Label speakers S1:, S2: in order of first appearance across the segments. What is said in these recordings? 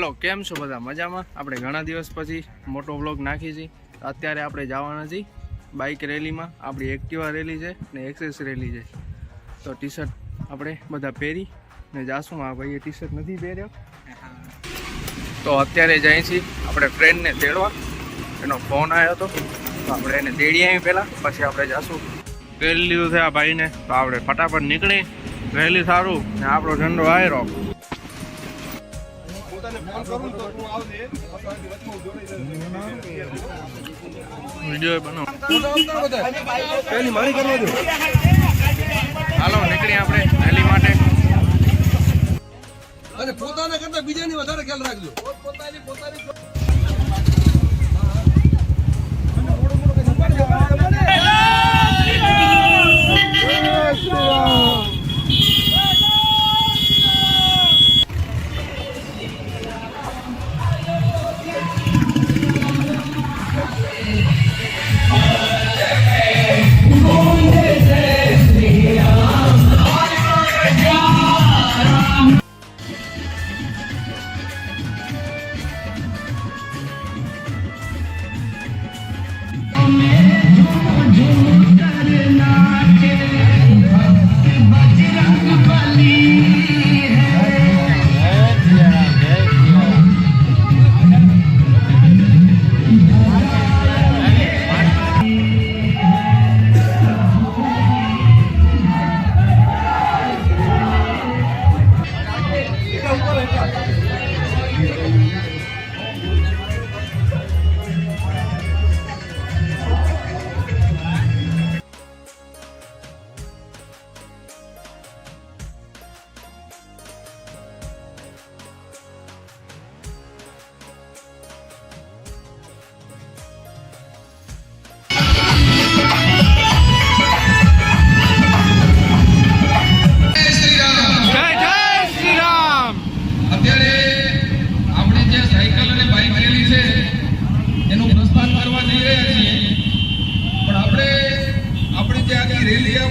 S1: Hello, કેમ છો બધા? મજામાં? આપણે ઘણા દિવસ પછી મોટો વ્લોગ નાખી છીએ અત્યારે આપણે જવાના છીએ બાઇક રેલીમાં આપણી એક્ટિવા રેલી છે ને એક્સેસ રેલી છે. તો ટી શર્ટ આપણે બધા પહેરી ને જાશું. આ ભાઈએ ટી શર્ટ નથી પહેર્યો. તો અત્યારે જઈએ છીએ આપણે ફ્રેન્ડને તેડવા. એનો ફોન આવ્યો હતો તો આપણે એને તેડીએ આવી પહેલાં. પછી આપણે જાશું. પહેરી લીધું છે આ ભાઈને તો આપણે ફટાફટ નીકળી. રેલી સારું ને આપણો ઝંડો આયરો. વીડિયો બનાવો. હાલો નીકળી આપણે રેલી માટે.
S2: અને પોતાના કરતા બીજાની વધારે ખ્યાલ રાખજો. પોતાની પોતાની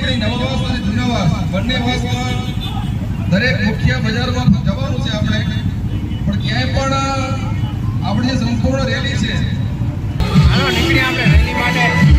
S3: આપણી નવાવાસ અને જૂનાવાસ, બંને વાસમાં દરેક મુખ્ય બજારમાં જવાનું છે આપણે. પણ ક્યાંય પણ આપણી જે સંપૂર્ણ રેલી છે.
S1: નીકળી આપણે રેલી માટે.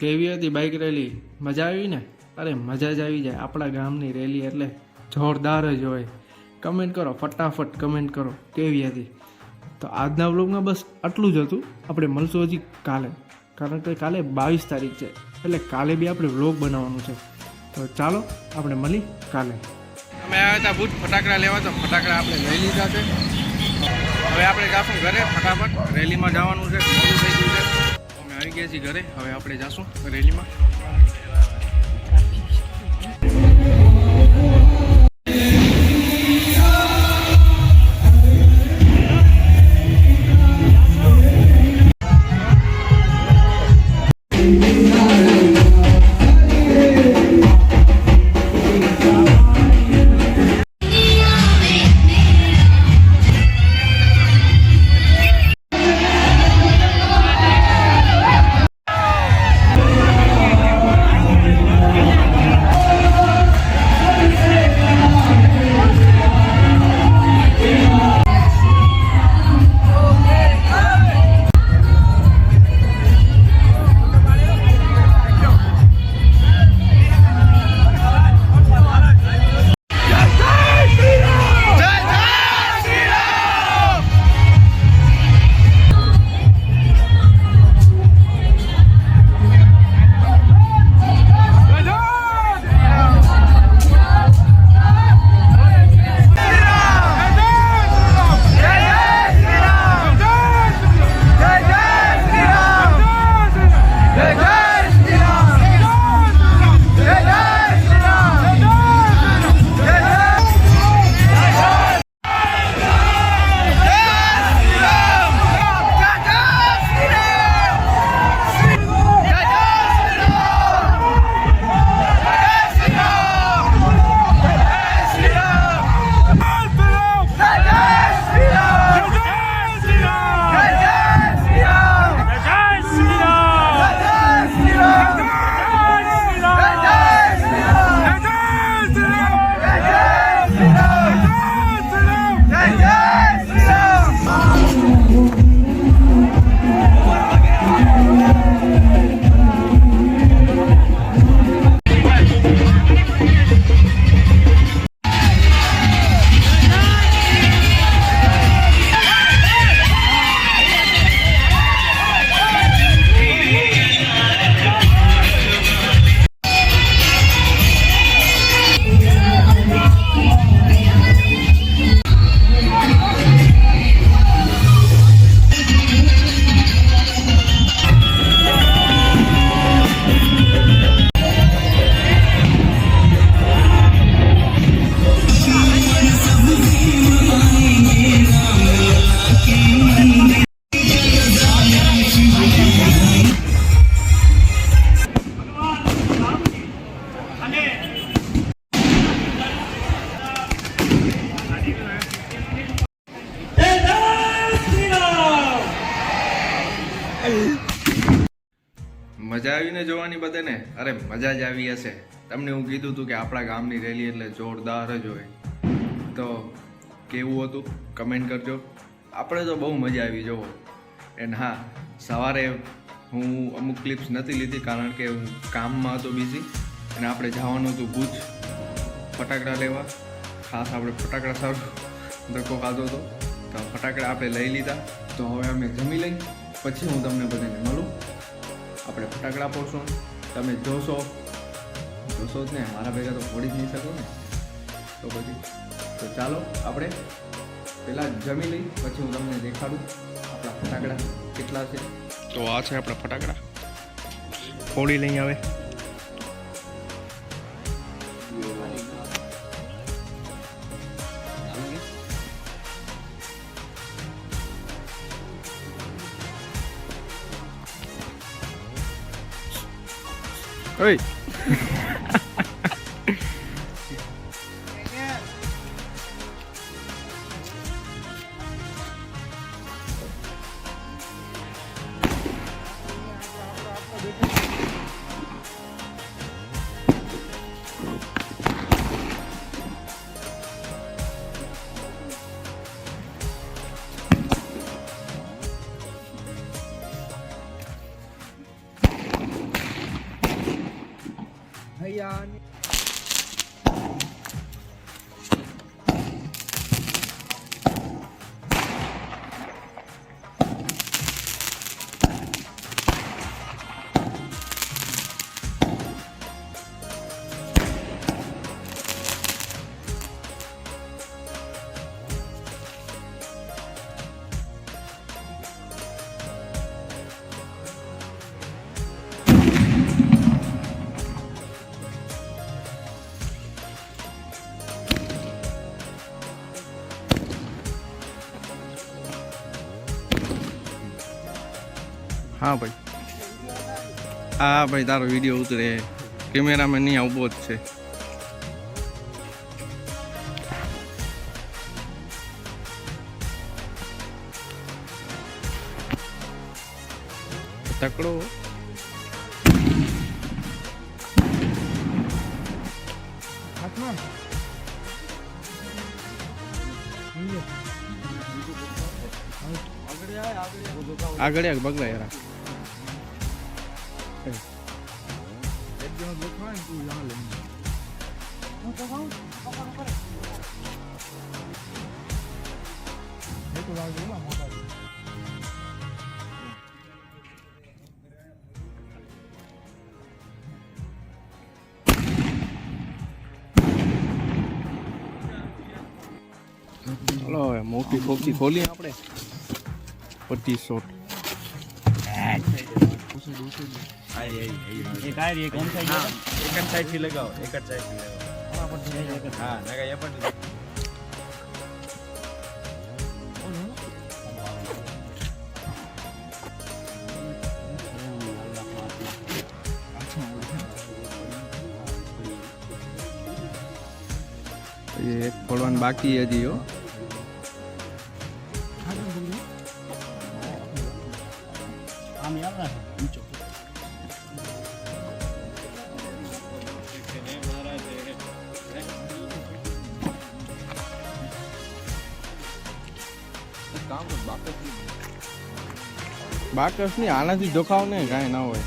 S1: કેવી હતી બાઇક રેલી? મજા આવી ને? અરે મજા જ આવી જાય. આપણા ગામની રેલી એટલે જોરદાર જ હોય. કમેન્ટ કરો, ફટાફટ કમેન્ટ કરો, કેવી હતી? તો આજના વ્લોગમાં બસ આટલું જ હતું. આપણે મળશું હજી કાલે. કારણ કે કાલે બાવીસ તારીખ છે. એટલે કાલે બી આપણે વ્લોગ બનાવવાનું છે. તો ચાલો, આપણે મળી કાલે. અમે આવ્યા હતા ભૂત ફટાકડા લેવા, તો ફટાકડા આપણે લઈ લીધા છે. હવે આપણે જાશું ઘરે ફટાફટ રેલીમાં જવાનું છે. આવી ગયા છીએ ઘરે. હવે આપણે જાશું રેલીમાં. અરે, મજા જ આવી હશે. તમને હું કીધું હતું કે આપણા ગામની રેલી એટલે જોરદાર જ હોય. તો કેવું હતું? કમેન્ટ કરજો. આપણે તો બહુ મજા આવી, જુઓ. એન્ડ હા, સવારે હું અમુક ક્લિપ્સ નથી લીધી કારણ કે હું કામમાં હતો બિઝી અને આપણે જવાનું હતું ભુજ ફટાકડા લેવા. ખાસ આપણે ફટાકડા સારું ધક્કો ખાધો હતો. તો ફટાકડા આપણે લઈ લીધા. તો હવે અમે જમી લઈ, પછી હું તમને બધાને મળું. આપણે ફટાકડા ફોડશું તમે જોશો જોશો જ ને, મારા ભેગા તો ફોડી જ નહીં શકો ને. તો પછી, તો ચાલો આપણે પહેલાં જમી લઈ, પછી હું તમને દેખાડું આપણા ફટાકડા કેટલા છે. તો આ છે આપણા ફટાકડા. ફોડી લઈ આવે. Oi. હા ભાઈ. હા ભાઈ તારો વીડિયો ઉતરે. કેમેરામેન નહીં ઊભો જ છે. તકડો. આગળ એક બગલા યાર મોટી ખોખી ખોલી આપણે. પચીસ શોટ.
S4: એક આ એક
S1: હજી સાઈડ બાકસની આનાથી દુખાવ ને કાંઈ ના હોય.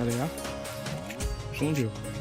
S1: અરે યાર શું થયું?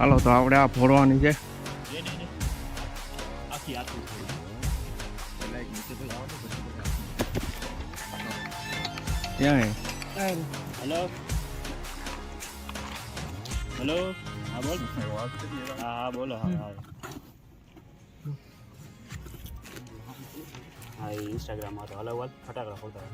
S1: હાલો, તો આપણે આ ફોડવાની છે. ક્યાં?
S5: Hello hello? હા, બોલ. હા, બોલો, હા હા. હા ઇન્સ્ટાગ્રામમાં તો અલગ બોલ. ફટાકડા ફોડતા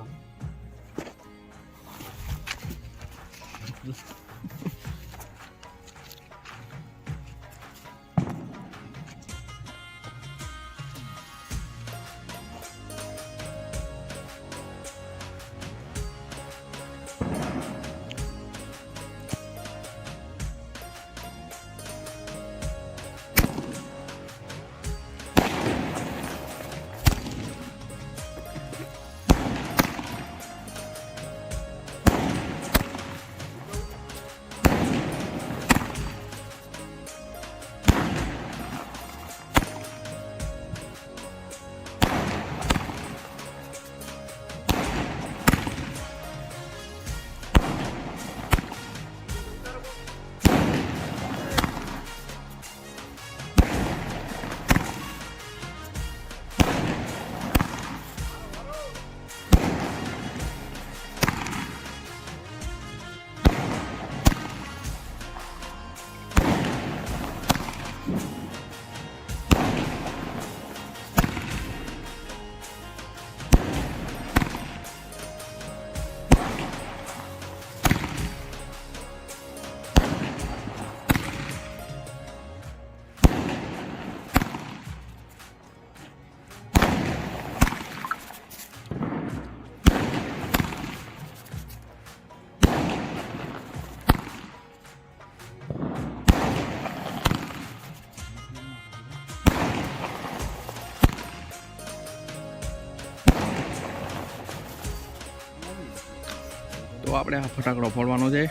S1: આપણે આ ફટાકડો ફોડવાનો છે.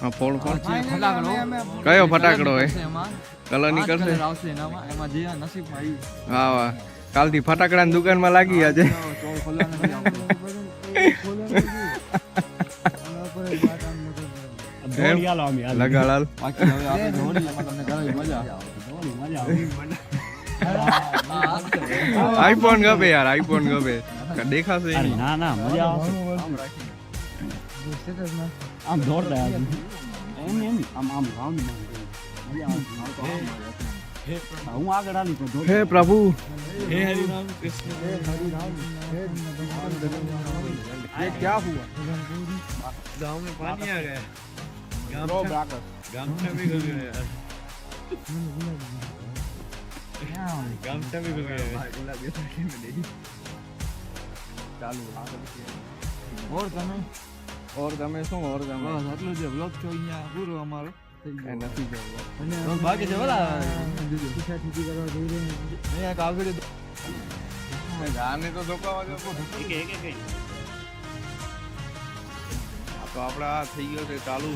S1: હા ફોડ ફોડ કયો ફટાકડો હે કલર નીકળશે? હા વાહ કાલથી ફટાકડાની દુકાનમાં લાગી. લગાડાલ આઈફોન ગમે યાર આઈફોન ગમે. દેખાશે
S5: અરે ના ના મજા આવશે આમ દોડતા એમ એમ આમ આમ રાઉન્ડ હું આગળ આલી તો દોડ
S1: હે પ્રભુ ઓર તમે? શું ઓર તમે?
S6: આટલું જે વ્લોગ છો અહીંયા. પૂરો અમારો.
S1: નથી જવું
S6: બાકી છે બોલા અહીંયા કાગળ
S1: ગાને તો ધોકાવા
S5: એક એક.
S1: તો આપણે આ થઈ ગયો છે ચાલુ.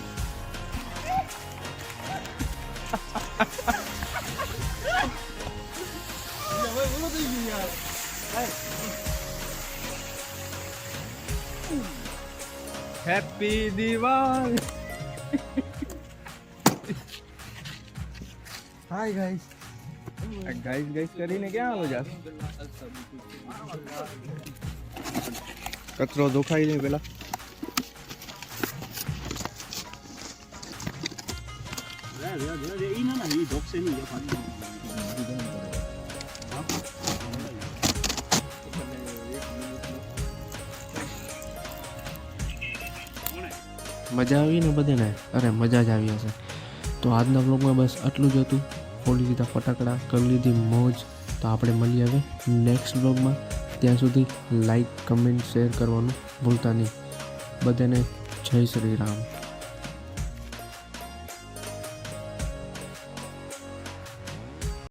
S1: Happy Diwali
S6: hi guys
S1: guys guys કરીને ક્યાં આવો જા કચરો ધોખાઈ નહીં પેલા.
S5: રે, રે, રે, રે, ઈ ના ના ઈ ધોકશે નહીં
S1: મજા આવી ને બધાને? અરે, મજા જ આવી હશે. તો આજના બ્લોગમાં બસ આટલું જ હતું. ફોડી દીધા ફટાકડા, કરી લીધી મોજ. તો આપણે મળીએ હવે નેક્સ્ટ બ્લોગમાં ત્યાં સુધી લાઈક કમેન્ટ શેર કરવાનું ભૂલતા નહીં. બધાને જય શ્રી રામ.